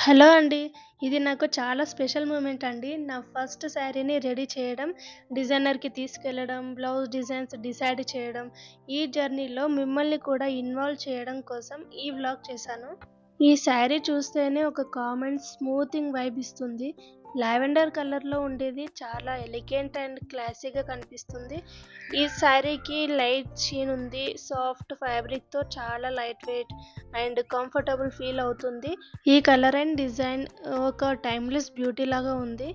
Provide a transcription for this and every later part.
Hello అండి. ఇది నాకు చాలా స్పెషల్ మూమెంట్ అండి. నా ఫస్ట్ శారీని రెడీ చేయడం, డిజైనర్‌కి తీసుకెళ్ళడం బ్లౌజ్ డిజైన్స్ డిసైడ్ చేయడం, ఈ జర్నీలో మిమ్మల్ని కూడా ఇన్వాల్వ్ చేయడం కోసం ఈ వ్లాగ్ చేశాను. ఈ శారీ చూస్తేనే ఒక కామెంట్ స్మూతింగ్ వైబ్ ఇస్తుంది. లావెండర్ కలర్‌లో ఉండేది చాలా ఎలిగెంట్ అండ్ క్లాసీగా కనిపిస్తుంది. ఈ శారీకి లైట్ షీన్ ఉంది. సాఫ్ట్ ఫ్యాబ్రిక్‌తో చాలా light weight and comfortable feel అవుతుంది. ఈ కలర్ అండ్ డిజైన్ ఒక టైమ్‌లెస్ బ్యూటీ లాగా ఉంది.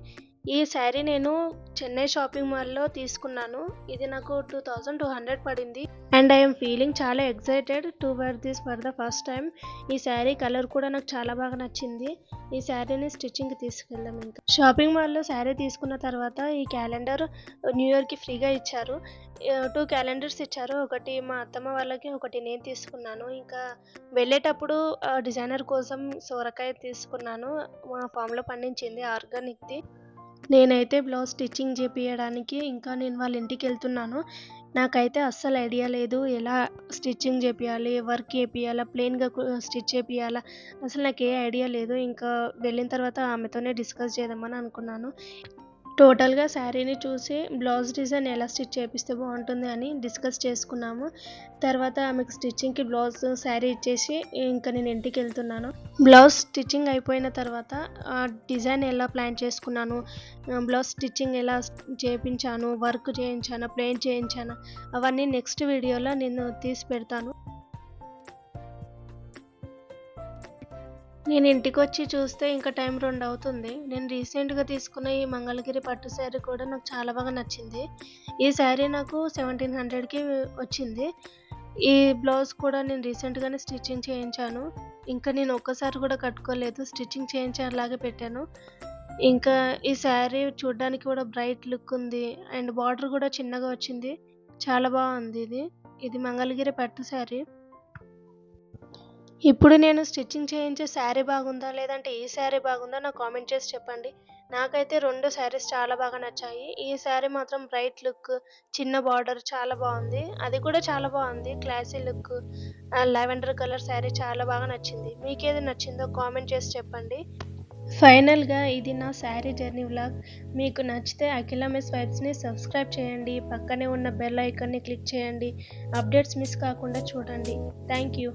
ఈ శారీ నేను చెన్నై షాపింగ్ మాల్‌లో తీసుకున్నాను. ఇది నాకు 2200 పడింది. అండ్ ఐ ఫీలింగ్ చాలా excited to wear this for the first time ఈ శారీ కలర్ కూడా నాకు చాలా బాగా నచ్చింది. ఈ శారీని స్టిచ్చింగ్‌కి తీసుకెళ్దాం ఇంకా. షాపింగ్ మాల్‌లో శారీ తీసుకున్న తర్వాత ఈ క్యాలెండర్ న్యూ ఇయర్‌కి ఫ్రీగా ఇచ్చారు. టూ క్యాలెండర్స్ ఇచ్చారు. ఒకటి మా అత్తమ్మ వాళ్ళకి, ఒకటి నేను తీసుకున్నాను. ఇంకా వెళ్ళేటప్పుడు డిజైనర్ కోసం సొరకాయ తీసుకున్నాను. మా ఫామ్‌లో పండించింది ఆర్గానిక్‌ది. నేనైతే బ్లౌజ్ స్టిచ్చింగ్ చేపించడానికి ఇంకా నేను వాళ్ళ ఇంటికి వెళ్తున్నాను నాకైతే అస్సలు ఐడియా లేదు. ఎలా స్టిచ్చింగ్ చేపియాలి, వర్క్ చేపియాలా ప్లెయిన్‌గా స్టిచ్ చేపియాలా అసలు నాకు ఏ ఐడియా లేదు. ఇంకా వెళ్ళిన తర్వాత ఆమెతోనే డిస్కస్ చేద్దామని అనుకున్నాను. టోటల్‌గా శారీని చూసి బ్లౌజ్ డిజైన్ ఎలా స్టిచ్ చేపిస్తే బాగుంటుంది అని డిస్కస్ చేసుకున్నాము. తర్వాత ఆమెకు స్టిచ్చింగ్‌కి బ్లౌజ్ శారీ ఇచ్చేసి ఇంక నేను ఇంటికి వెళ్తున్నాను బ్లౌజ్ స్టిచ్చింగ్ అయిపోయిన తర్వాత ఆ డిజైన్ ఎలా ప్లాన్ చేసుకున్నాను, బ్లౌజ్ స్టిచ్చింగ్ ఎలా చేపించాను, వర్క్ చేయించానా, ప్లేన్ చేయించానా అవన్నీ నెక్స్ట్ వీడియోలో నేను తీసి పెడతాను. నేను ఇంటికొచ్చి చూస్తే ఇంకా టైం రెండు అవుతుంది. నేను రీసెంట్‌గా తీసుకున్న ఈ మంగళగిరి పట్టు శారీ కూడా నాకు చాలా బాగా నచ్చింది. ఈ శారీ నాకు 1700కి వచ్చింది. ఈ బ్లౌజ్ కూడా నేను రీసెంట్‌గానే స్టిచ్చింగ్ చేయించాను. ఇంకా నేను ఒక్కసారి కూడా కట్టుకోలేదు. స్టిచ్చింగ్ చేయించేలాగే పెట్టాను. ఇంకా ఈ శారీ చూడడానికి కూడా బ్రైట్ లుక్ ఉంది. అండ్ బార్డర్ కూడా చిన్నగా వచ్చింది. చాలా బాగుంది ఇది. ఇది మంగళగిరి పట్టు శారీ. ఇప్పుడు నేను స్టిచ్చింగ్ చేయించే శారీ బాగుందా? లేదంటే ఈ శారీ బాగుందా? నాకు కామెంట్ చేసి చెప్పండి. నాకైతే రెండు శారీస్ చాలా బాగా నచ్చాయి. ఈ శారీ మాత్రం బ్రైట్ లుక్, చిన్న బార్డర్ చాలా బాగుంది అది కూడా చాలా బాగుంది classy look lavender lavender colour sari చాలా బాగా నచ్చింది. మీకేది నచ్చిందో కామెంట్ చేసి చెప్పండి. ఫైనల్‌గా ఇది నా శారీ జర్నీ వ్లాగ్. మీకు నచ్చితే అఖిల మిస్ వైబ్స్‌ని సబ్స్క్రైబ్ చేయండి. పక్కనే ఉన్న బెల్ ఐకాన్‌ని క్లిక్ చేయండి. అప్డేట్స్ మిస్ కాకుండా చూడండి. Thank you.